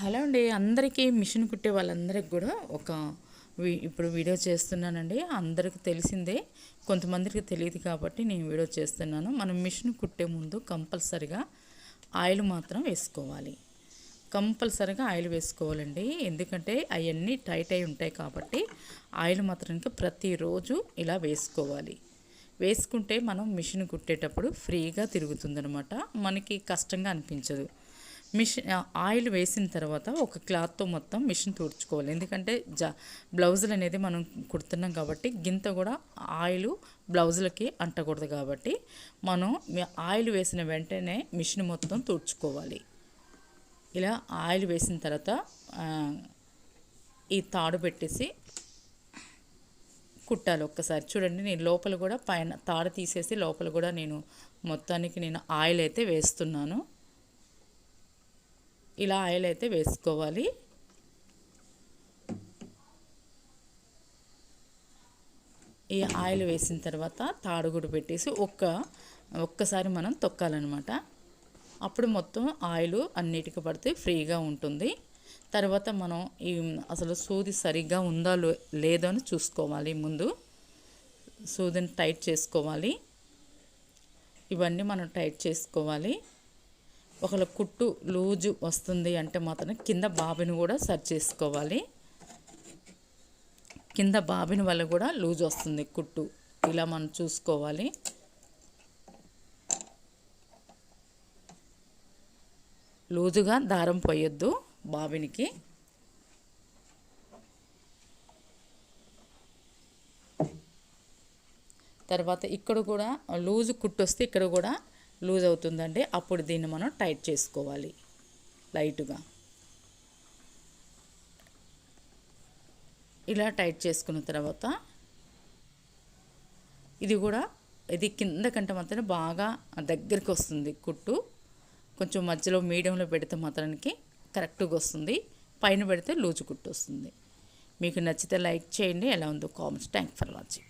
Hello అండి. అందరికీ machine కుట్టే వాళ్ళందరికి కూడా ఒక ఇప్పుడు వీడియో చేస్తున్నానండి. అందరికి తెలిసిందే కొంతమందికి తెలియదు కాబట్టి నేను వీడియో చేస్తున్నాను. మనం మిషన్ కుట్టే ముందు కంపల్సరిగా ఆయిల్ మాత్రం వేసుకోవాలి. కంపల్సరిగా ఆయిల్ వేసుకోవాలండి. ఎందుకంటే అవన్నీ టైట్ అయి ఉంటాయి కాబట్టి ఆయిల్ మాత్రానికి ప్రతిరోజు ఇలా వేసుకోవాలి. వేసుకుంటే మనం మిషన్ కుట్టేటప్పుడు ఫ్రీగా తిరుగుతుందనమాట. మనకి కష్టంగా అనిపించదు. మిషన్ ఆయిల్ వేసిన తర్వాత ఒక క్లాత్తో మొత్తం మిషన్ తుడుచుకోవాలి. ఎందుకంటే జ బ్లౌజులు అనేది మనం కుడుతున్నాం కాబట్టి గింత కూడా ఆయిల్ బ్లౌజులకి అంటకూడదు కాబట్టి మనం ఆయిల్ వేసిన వెంటనే మిషన్ మొత్తం తుడుచుకోవాలి. ఇలా ఆయిల్ వేసిన తర్వాత ఈ తాడు పెట్టేసి కుట్టాలి ఒక్కసారి. చూడండి నేను లోపల కూడా పైన తాడు తీసేసి లోపల కూడా నేను మొత్తానికి నేను ఆయిల్ అయితే వేస్తున్నాను. ఇలా ఆయిల్ అయితే వేసుకోవాలి. ఈ ఆయిల్ వేసిన తర్వాత తాడుగుడు పెట్టేసి ఒక్క ఒక్కసారి మనం తొక్కాలన్నమాట. అప్పుడు మొత్తం ఆయిల్ అన్నిటికీ పడితే ఫ్రీగా ఉంటుంది. తర్వాత మనం ఈ అసలు సూది సరిగ్గా ఉందా లేదో అని చూసుకోవాలి ముందు. సూదిని టైట్ చేసుకోవాలి. ఇవన్నీ మనం టైట్ చేసుకోవాలి. ఒకవేళ కుట్టు లూజు వస్తుంది అంటే మాత్రం కింద బాబిని కూడా సర్చ్ చేసుకోవాలి. కింద బాబిని వల్ల కూడా లూజ్ వస్తుంది కుట్టు. ఇలా మనం చూసుకోవాలి. లూజుగా దారం పోయొద్దు బాబినికి. తర్వాత ఇక్కడ కూడా లూజు కుట్టు వస్తే ఇక్కడ కూడా లూజ్ అవుతుందంటే అప్పుడు దీన్ని మనం టైట్ చేసుకోవాలి. లైట్గా. ఇలా టైట్ చేసుకున్న తర్వాత ఇది కూడా ఇది కింద కంటే మాత్రం బాగా దగ్గరికి వస్తుంది కుట్టు. కొంచెం మధ్యలో మీడియంలో పెడితే మాత్రానికి కరెక్ట్గా వస్తుంది. పైన పెడితే లూజు కుట్టు వస్తుంది. మీకు నచ్చితే లైక్ చేయండి. ఎలా ఉందో కామెంట్స్. Thank for watching.